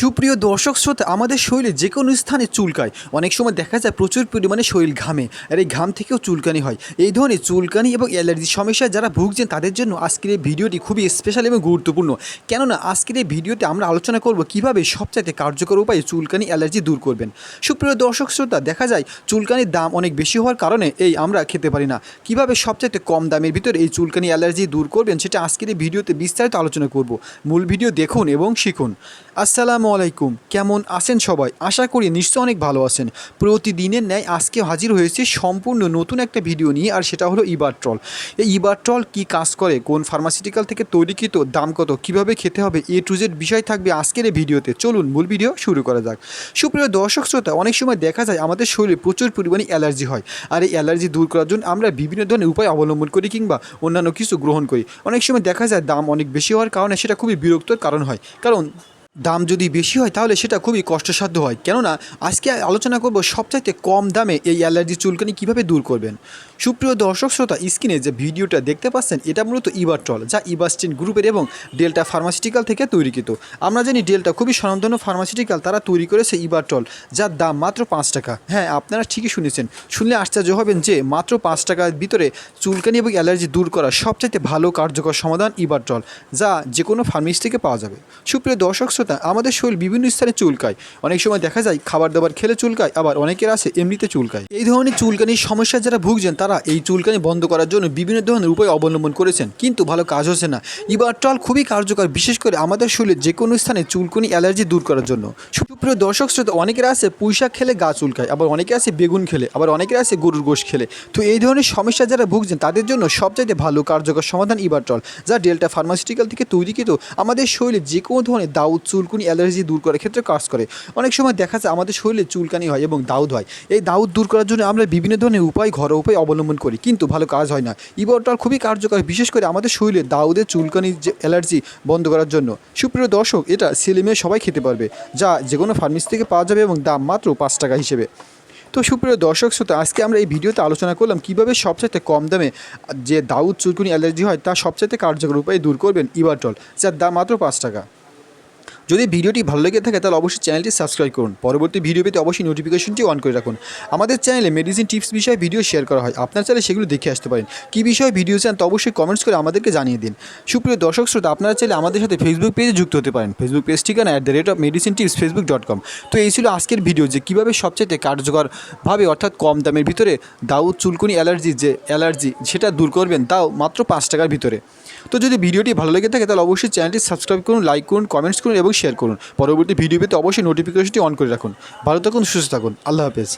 সুপ্রিয় দর্শক শ্রোতা, আমাদের শরীরে যে কোনো স্থানে চুলকায়। অনেক সময় দেখা যায় প্রচুর পরিমাণে শরীর ঘামে, আর এই ঘাম থেকেও চুলকানি হয়। এই ধরনের চুলকানি এবং অ্যালার্জি সমস্যায় যারা ভুগছেন, তাদের জন্য আজকের এই ভিডিওটি খুবই স্পেশাল এবং গুরুত্বপূর্ণ। কেননা, আজকের এই ভিডিওতে আমরা আলোচনা করব কীভাবে সবচাইতে কার্যকর উপায়ে চুলকানি অ্যালার্জি দূর করবেন। সুপ্রিয় দর্শক শ্রোতা, দেখা যায় চুলকানির দাম অনেক বেশি হওয়ার কারণে এই আমরা খেতে পারি না। কীভাবে সবচাইতে কম দামের ভিতরে এই চুলকানি অ্যালার্জি দূর করবেন, সেটা আজকের এই ভিডিওতে বিস্তারিত আলোচনা করব। মূল ভিডিও দেখুন এবং শিখুন। আসসালামু আলাইকুম। কেমন আছেন সবাই? আশা করি নিশ্চয় অনেক ভালো আছেন। প্রতিদিনের ন্যায় আজকে হাজির হয়েছে সম্পূর্ণ নতুন একটা ভিডিও নিয়ে, আর সেটা হলো ইবারট্রল এই ইবারট্রল কি কাজ করে? কোন ফার্মাসিউটিক্যাল থেকে তৈরিকৃত? দাম কত? কীভাবে খেতে হবে? এ টু জেড বিষয় থাকবে আজকের এই ভিডিওতে। চলুন মূল ভিডিও শুরু করা যাক। সুপ্রিয় দর্শক শ্রোতা, অনেক সময় দেখা যায় আমাদের শরীরে প্রচুর পরিমাণে অ্যালার্জি হয়। আর এই অ্যালার্জি দূর করার জন্য আমরা বিভিন্ন ধরনের উপায় অবলম্বন করি কিংবা অন্যান্য কিছু গ্রহণ করি। অনেক সময় দেখা যায় দাম অনেক বেশি হওয়ার কারণে সেটা খুবই বিরক্তর কারণ হয়। কারণ দাম যদি বেশি হয়, তাহলে সেটা খুবই কষ্টসাধ্য হয়। কেননা, আজকে আলোচনা করব সবচাইতে কম দামে এই অ্যালার্জি চুলকানি কীভাবে দূর করবেন। সুপ্রিয় দর্শক শ্রোতা, স্ক্রিনে যে ভিডিওটা দেখতে পাচ্ছেন, এটা মূলত ইবারটল যা ইবাস্টিন গ্রুপের এবং ডেল্টা ফার্মাসিউটিক্যাল থেকে তৈরিকৃত। আমরা জানি ডেল্টা খুবই স্বনামধন্য ফার্মাসিউটিক্যাল তারা তৈরি করেছে ইবারটল যার দাম মাত্র পাঁচ টাকা। হ্যাঁ আপনারা ঠিকই শুনেছেন। শুনলে আশ্চর্য হবেন যে, মাত্র পাঁচ টাকার ভিতরে চুলকানি এবং অ্যালার্জি দূর করা সবচাইতে ভালো কার্যকর সমাধান ইবারটল যা যে কোনো ফার্মেসি থেকে পাওয়া যাবে। সুপ্রিয় দর্শক আমাদের শরীর বিভিন্ন স্থানে চুলকায়। অনেক সময় দেখা যায় খাবার দাবার খেলে চুলকায়, আবার অনেকের আছে এমনিতে চুলকায়। এই ধরনের চুলকানির সমস্যা যারা ভুগছেন, তারা এই চুলকানি বন্ধ করার জন্য বিভিন্ন ধরনের উপায় অবলম্বন করেছেন, কিন্তু ভালো কাজ হচ্ছে না। ইবারটল খুবই কার্যকর, বিশেষ করে আমাদের শরীরের যে কোনো স্থানে চুলকানি অ্যালার্জি দূর করার জন্য। সুপ্রিয় দর্শক শ্রোতা, অনেকের আছে পুঁইশাক খেলে গা চুলকায়, আবার অনেকে আছে বেগুন খেলে, আবার অনেকের আছে গরুর গোশ খেলে। তো এই ধরনের সমস্যা যারা ভুগছেন, তাদের জন্য সবচাইতে ভালো কার্যকর সমাধান ইবারটল যা ডেল্টা ফার্মাসিউটিক্যাল থেকে তৈরিকৃত আমাদের শরীরে যে কোনো ধরনের দাউদ চুলকুনি অ্যালার্জি দূর করার ক্ষেত্রে কাজ করে। অনেক সময় দেখা যায় আমাদের শরীরে চুলকানি হয় এবং দাউদ হয়। এই দাউদ দূর করার জন্য আমরা বিভিন্ন ধরনের উপায়, ঘরোয়া উপায় অবলম্বন করি, কিন্তু ভালো কাজ হয় না। ইবারটল খুবই কার্যকর, বিশেষ করে আমাদের শরীরে দাউদের চুলকানির যে অ্যালার্জি বন্ধ করার জন্য। সুপ্রিয় দর্শক, এটা ছেলে মেয়ে সবাই খেতে পারবে, যা যে কোনো ফার্মেসি থেকে পাওয়া যাবে এবং দাম মাত্র পাঁচ টাকা হিসেবে। তো সুপ্রিয় দর্শক শ্রোতা, আজকে আমরা এই ভিডিওতে আলোচনা করলাম কীভাবে সবচাইতে কম দামে যে দাউদ চুলকুনি অ্যালার্জি হয়, তা সবচাইতে কার্যকর উপায়ে দূর করবেন ইবারটল যার দাম মাত্র পাঁচ টাকা। যদি ভিডিওটি ভালো লেগে থাকে, তাহলে অবশ্যই চ্যানেলটি সাবস্ক্রাইব করুন। পরবর্তী ভিডিও পেতে অবশ্যই নোটিফিকেশনটি অন করে রাখুন। আমাদের চ্যানেলে মেডিসিন টিপস বিষয়ে ভিডিও শেয়ার করা হয়। আপনার চাইলে সেগুলো দেখে আসতে পারেন। কী বিষয়ে ভিডিও চান তো অবশ্যই কমেন্টস করে আমাদেরকে জানিয়ে দিন। সুপ্রিয় দর্শক শ্রোতা, আপনারা চাইলে আমাদের সাথে ফেসবুক পেজে যুক্ত হতে পারেন। ফেসবুক পেজ ঠিকানা at the rate of medicine tips Facebook dot com তো এই ছিল আজকের ভিডিও যে কীভাবে সবচেয়ে কার্যকরভাবে, অর্থাৎ কম দামের ভিতরে দাউদ চুলকুনি অ্যালার্জি যে অ্যালার্জি, সেটা দূর করবেন তাও মাত্র পাঁচ টাকার ভিতরে। তো যদি ভিডিওটি ভালো লেগে থাকে, তাহলে অবশ্যই চ্যানেলটি সাবস্ক্রাইব করুন লাইক করুন কমেন্টস করুন এবং শেয়ার করুন। পরবর্তী ভিডিও পেতে অবশ্যই নোটিফিকেশনটি অন করে রাখুন। ভালো থাকুন, সুস্থ থাকুন। আল্লাহ হাফেজ।